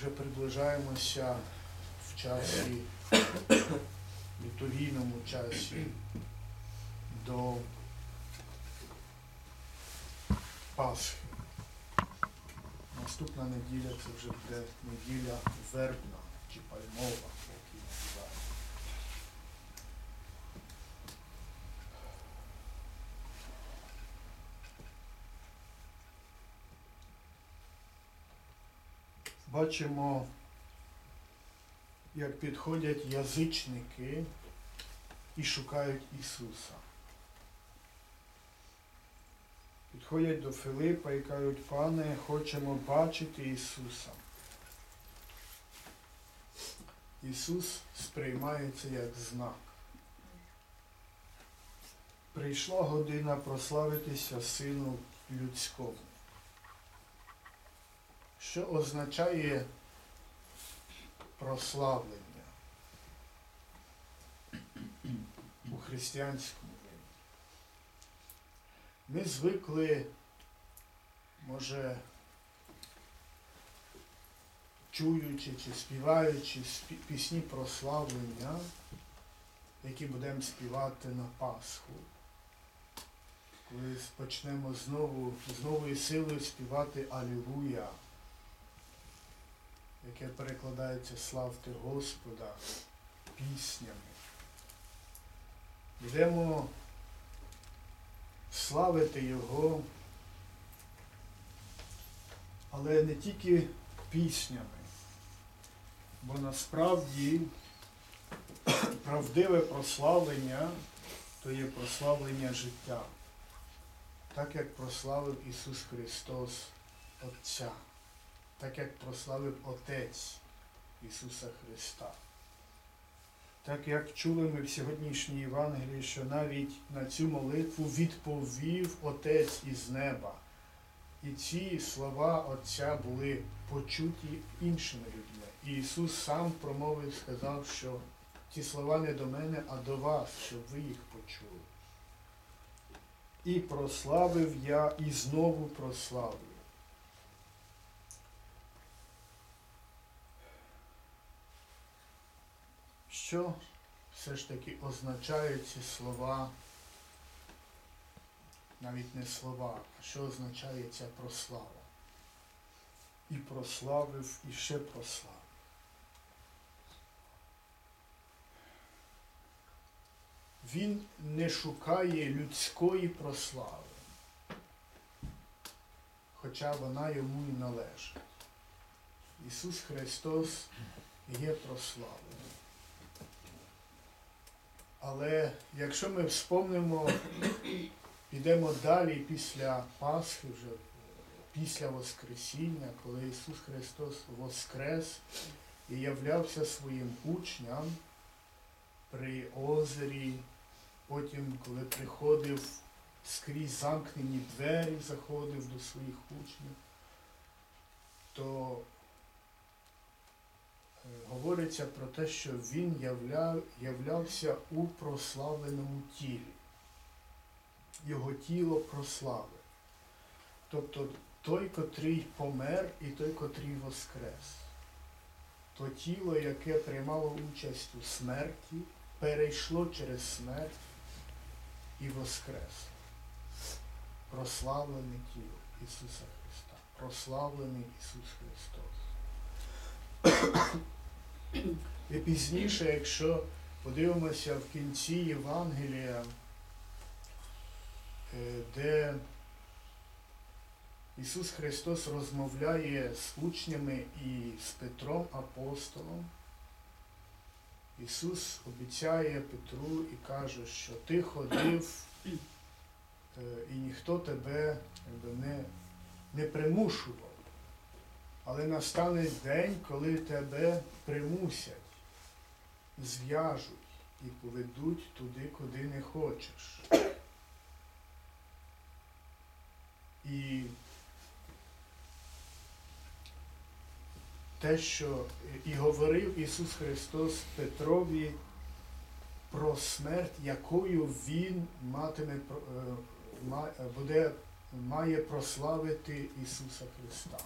вже приближаємося в часі, літовійному часі до Пасхи. Наступна неділя це вже буде неділя вербна чи пальмова, Бачимо, як підходять язичники і шукають Ісуса. Підходять до Филипа і кажуть, пане, хочемо бачити Ісуса. Ісус сприймається як знак. Прийшла година прославитися Сину людському. Що означає прославлення у християнському вимірі? Ми звикли, може, чуючи чи співаючи пісні прославлення, які будемо співати на Пасху. Коли почнемо знову з новою силою співати Алілуя, яке перекладається Славте Господа піснями. Будемо славити Його, але не тільки піснями, бо насправді правдиве прославлення то є прославлення життя, так як прославив Ісус Христос Отця, так як прославив Отець Ісуса Христа. Так як чули ми в сьогоднішній Євангелії, що навіть на цю молитву відповів Отець із неба. І ці слова Отця були почуті іншими людьми. І Ісус сам промовив, сказав, що ці слова не до мене, а до вас, щоб ви їх почули. І прославив я, і знову прославлю. Що все ж таки означають ці слова, навіть не слова, а що означає ця прослава? І прославив, і ще прославив. Він не шукає людської прослави, хоча вона йому і належить. Ісус Христос є прославлений. Але якщо ми вспомнимо, підемо далі після Пасхи, вже після Воскресіння, коли Ісус Христос воскрес і являвся своїм учням при озері, потім, коли приходив скрізь замкнені двері, заходив до своїх учнів, то говориться про те, що він являв, являвся у прославленому тілі. Його тіло прославив. Тобто той, котрий помер, і той, котрий воскрес. То тіло, яке приймало участь у смерті, перейшло через смерть і воскрес. Прославлене тіло Ісуса Христа. Прославлений Ісус Христос. І пізніше, якщо подивимося в кінці Євангелія, е, де Ісус Христос розмовляє з учнями і з Петром апостолом, Ісус обіцяє Петру і каже, що ти ходив е, і ніхто тебе не, не примушував. Але настане день, коли тебе примусять, зв'яжуть і поведуть туди, куди не хочеш. І те, що і говорив Ісус Христос Петрові про смерть, якою Він матиме, е, буде, має прославити Ісуса Христа.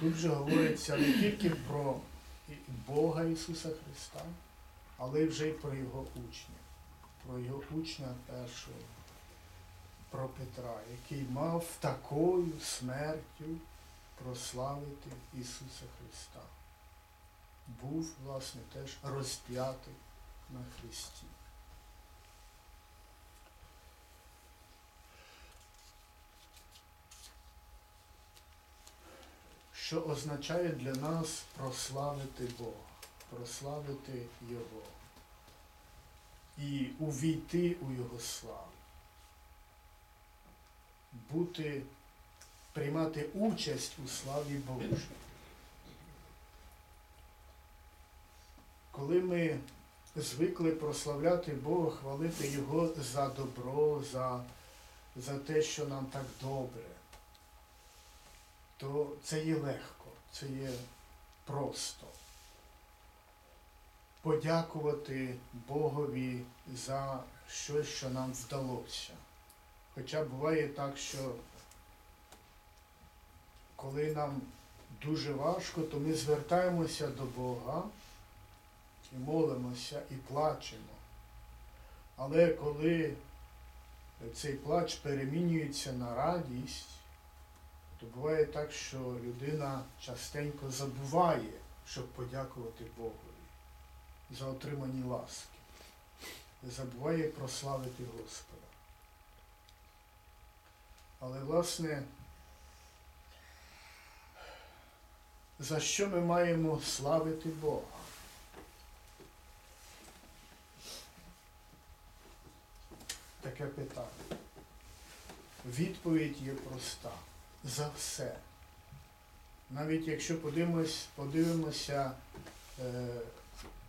Тут же говориться не тільки про Бога Ісуса Христа, але вже й про Його учня, про Його учня першого, про Петра, який мав такою смертю прославити Ісуса Христа. Був, власне, теж розп'ятий на Христі. Що означає для нас прославити Бога, прославити Його і увійти у Його славу, бути, приймати участь у славі Божій. Коли ми звикли прославляти Бога, хвалити Його за добро, за, за те, що нам так добре, то це є легко, це є просто. Подякувати Богові за щось, що нам вдалося. Хоча буває так, що коли нам дуже важко, то ми звертаємося до Бога і молимося і плачемо. Але коли цей плач перемінюється на радість, то буває так, що людина частенько забуває, щоб подякувати Богові за отримані ласки. Забуває прославити Господа. Але, власне, за що ми маємо славити Бога? Таке питання. Відповідь є проста за все. Навіть якщо подивимось, подивимося е,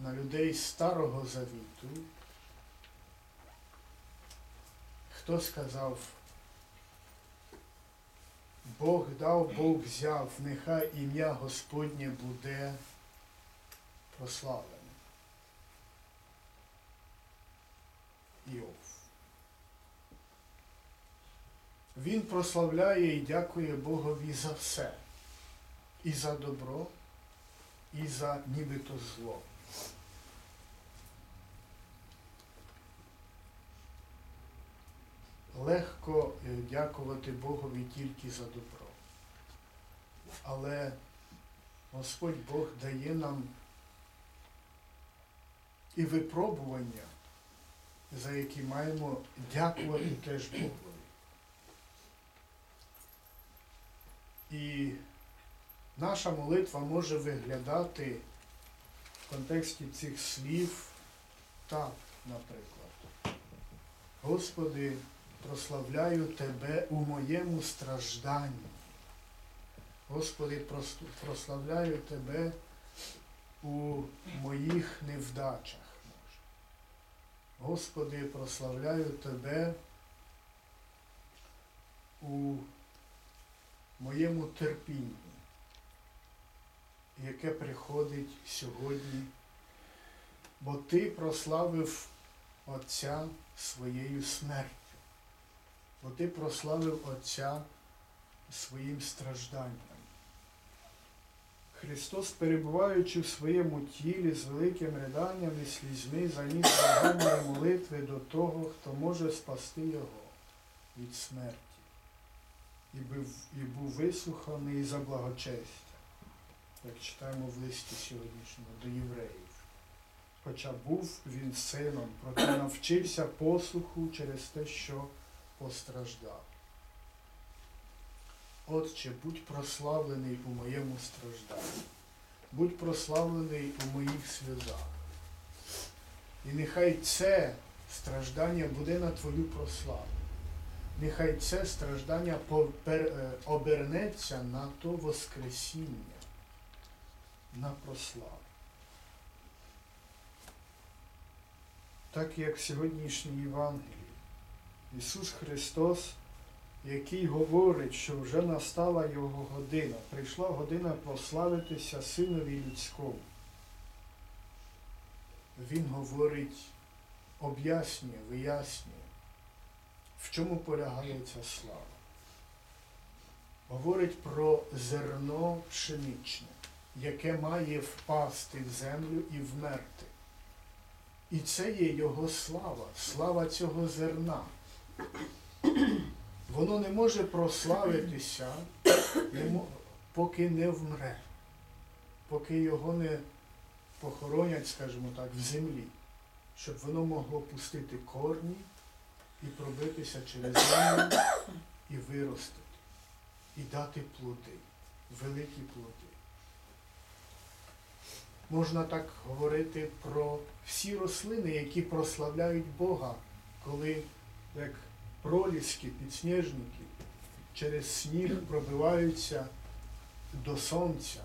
на людей Старого Завіту, хто сказав, Бог дав, Бог взяв, нехай ім'я Господнє буде прославлене. Іов. Він прославляє і дякує Богові за все. І за добро, і за нібито зло. Легко е, дякувати Богові тільки за добро. Але Господь Бог дає нам і випробування, за які маємо дякувати теж Богові. І наша молитва може виглядати в контексті цих слів так, наприклад. Господи, прославляю Тебе у моєму стражданні. Господи, прославляю Тебе у моїх невдачах. Господи, прославляю Тебе у моєму терпінні, яке приходить сьогодні, бо Ти прославив Отця своєю смертю, бо Ти прославив Отця своїм стражданням. Христос, перебуваючи в своєму тілі з великим риданням і слізьми, заніс благання молитви до того, хто може спасти Його від смерті і був, і був вислуханий за благочестя, як читаємо в листі сьогоднішньому до євреїв. Хоча був він сином, проте навчився послуху через те, що постраждав. Отче, будь прославлений у моєму стражданні, будь прославлений у моїх сльозах. І нехай це страждання буде на твою прославу. Нехай це страждання е, обернеться на то Воскресіння, на прославу. Так як в сьогоднішній Євангелії Ісус Христос, який говорить, що вже настала Його година, прийшла година прославитися Синові Людському. Він говорить, об'яснює, вияснює, чому полягає ця слава. говорить про зерно пшеничне, яке має впасти в землю і вмерти. І це є його слава, слава цього зерна. Воно не може прославитися, поки не вмре, поки його не похоронять, скажімо так, в землі, щоб воно могло пустити корні і пробитися через землю і виростити, і дати плоди, великі плоди. Можна так говорити про всі рослини, які прославляють Бога, коли як проліски, підсніжники через сніг пробиваються до сонця,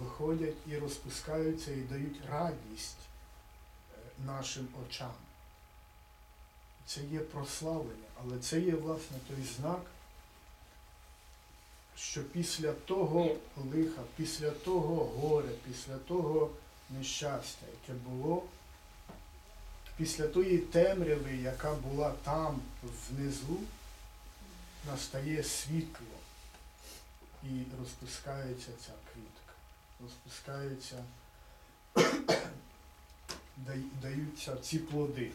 виходять і розпускаються і дають радість е, нашим очам. Це є прославлення, але це є власне той знак, що після того лиха, після того горя, після того нещастя, яке було, після тої темряви, яка була там внизу, настає світло і розпускається ця квітка, розпускаються, даються ці плоди.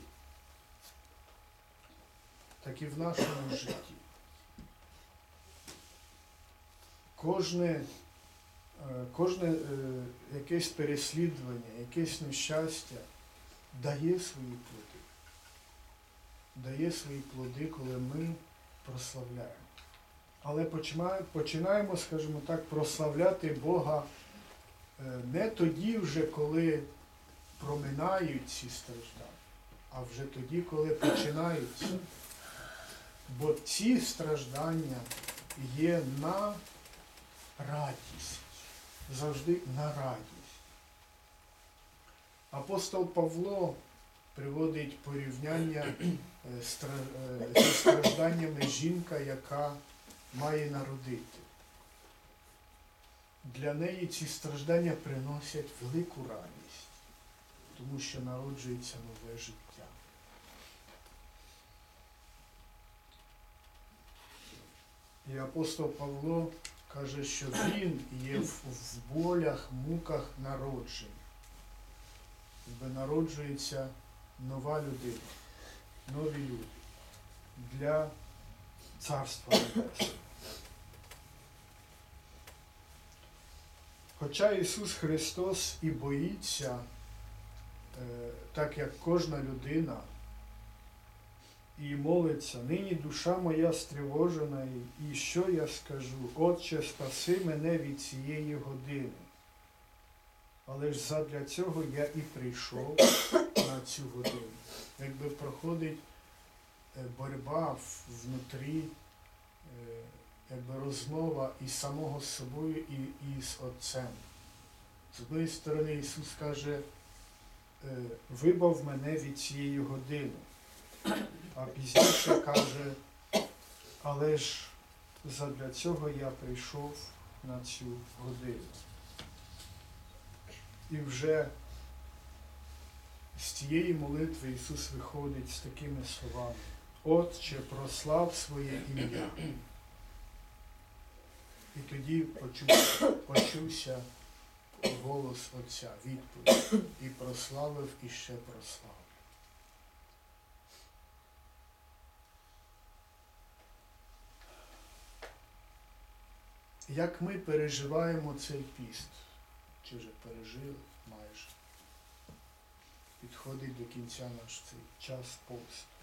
Так і в нашому житті. Кожне, е, кожне е, якесь переслідування, якесь нещастя дає свої плоди. Дає свої плоди, коли ми прославляємо. Але починаємо, скажімо так, прославляти Бога е, не тоді вже, коли проминають ці страждання, а вже тоді, коли починаються. Бо ці страждання є на радість, завжди на радість. Апостол Павло приводить порівняння е, е, зі стражданнями жінка, яка має народити. Для неї ці страждання приносять велику радість, тому що народжується нове життя. Апостол Павло каже, що він є в, болях, муках народження. Якби народжується нова людина, нові люди для Царства Небесного. Хоча Ісус Христос і боїться, е, так як кожна людина, і молиться, нині душа моя стривожена, і- що я скажу? Отче, спаси мене від цієї години. Але ж задля цього я і прийшов на цю годину. Якби проходить е, боротьба внутрі, е, якби розмова і самого з собою, і з Отцем. З однієї сторони Ісус каже, е, вибав мене від цієї години. А пізніше каже, але ж задля цього я прийшов на цю годину. І вже з цієї молитви Ісус виходить з такими словами. Отче, прослав своє ім'я. І тоді почувся, почувся голос Отця, відповідь. І прославив, і ще прославив. Як ми переживаємо цей піст? Чи вже пережили майже? Підходить до кінця наш цей час посту.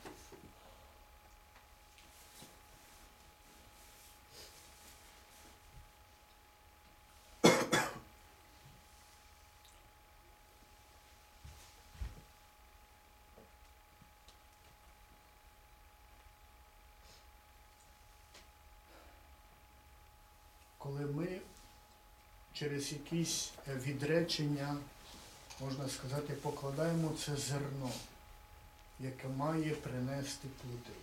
Коли ми через якісь е, відречення, можна сказати, покладаємо це зерно, яке має принести плоди.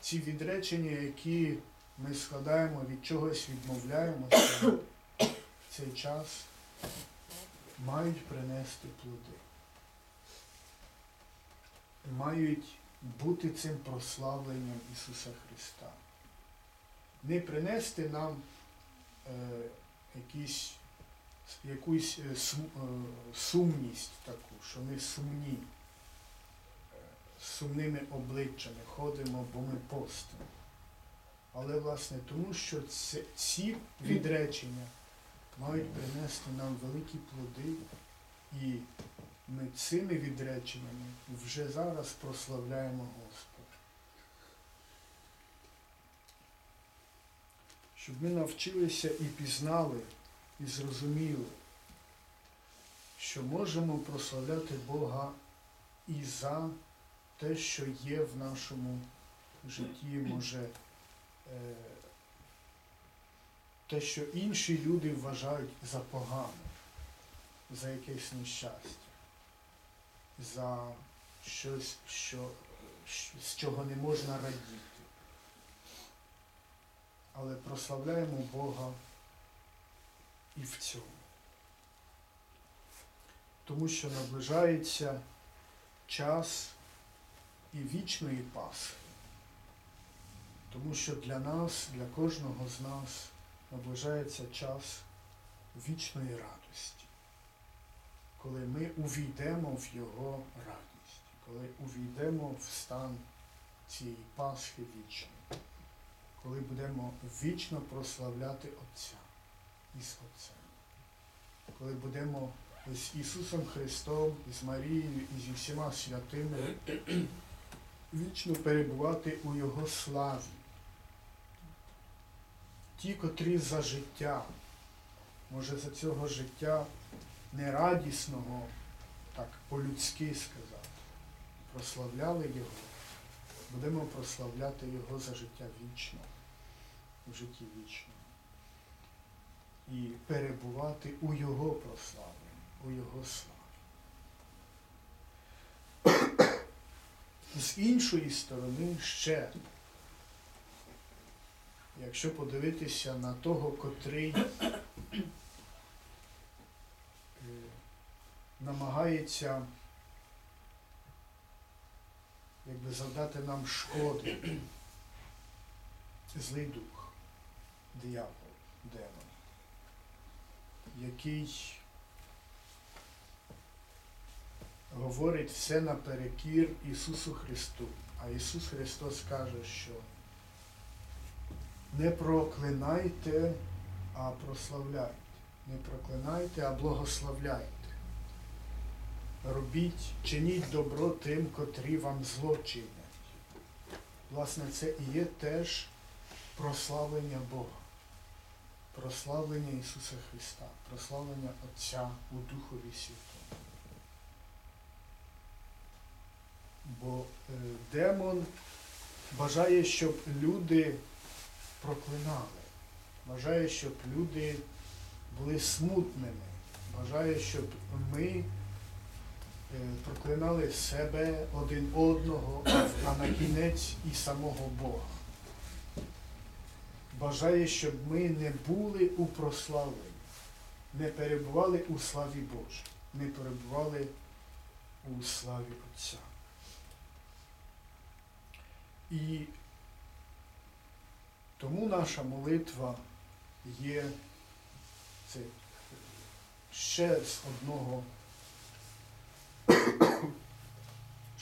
Ці відречення, які ми складаємо, від чогось відмовляємося, в цей час мають принести плоди. Мають бути цим прославленням Ісуса Христа. Не принести нам е, якісь, якусь е, сум- е, сумність таку, що ми сумні, е, сумними обличчями ходимо, бо ми постимо. Але власне тому, що це, ці відречення мають принести нам великі плоди, і ми цими відреченнями вже зараз прославляємо Господа. Щоб ми навчилися і пізнали, і зрозуміли, що можемо прославляти Бога і за те, що є в нашому житті, може, е, те, що інші люди вважають за погане, за якесь нещастя, за щось, що, з чого не можна радіти. Але прославляємо Бога і в цьому. Тому що наближається час і вічної Пасхи. Тому що для нас, для кожного з нас наближається час вічної радості, коли ми увійдемо в Його радість, коли увійдемо в стан цієї Пасхи вічної, коли будемо вічно прославляти Отця із Отцем, коли будемо з Ісусом Христом, із Марією і зі всіма святими вічно перебувати у Його славі. Ті, котрі за життя, може за цього життя нерадісного, так по-людськи сказати, прославляли Його, будемо прославляти Його за життя вічно, в житті вічному. І перебувати у Його прославленні, у Його славі. З іншої сторони ще, якщо подивитися на того, котрий е, намагається якби завдати нам шкоди, злий дух, диявол, демон, який говорить все наперекір Ісусу Христу. А Ісус Христос каже, що не проклинайте, а прославляйте. Не проклинайте, а благословляйте. Робіть, чиніть добро тим, котрі вам зло чинять. Власне, це і є теж прославлення Бога, прославлення Ісуса Христа, прославлення Отця у Духові Святому. Бо е, демон бажає, щоб люди проклинали, бажає, щоб люди були смутними, бажає, щоб ми проклинали себе один одного, а на кінець і самого Бога. Бажає, щоб ми не були у прославленні, не перебували у славі Божій, не перебували у славі Отця. І тому наша молитва є це ще з одного,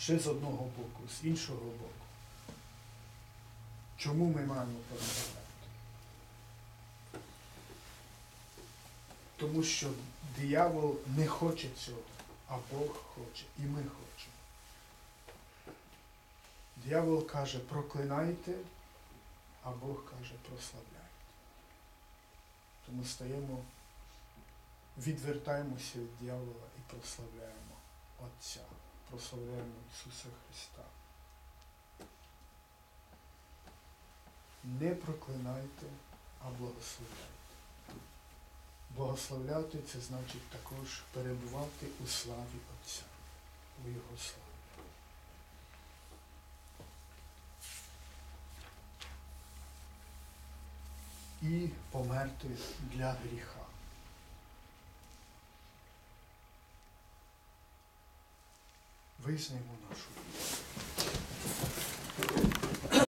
ще з одного боку, з іншого боку. Чому ми маємо прославляти? Тому що диявол не хоче цього, а Бог хоче, і ми хочемо. Диявол каже, проклинайте, а Бог каже, прославляйте. Тому стаємо, відвертаємося від диявола і прославляємо Отця, прославляємо Ісуса Христа. Не проклинайте, а благословляйте. Благословляти це значить також перебувати у славі Отця, у Його славі. і померти для гріха. вияснимо нашу.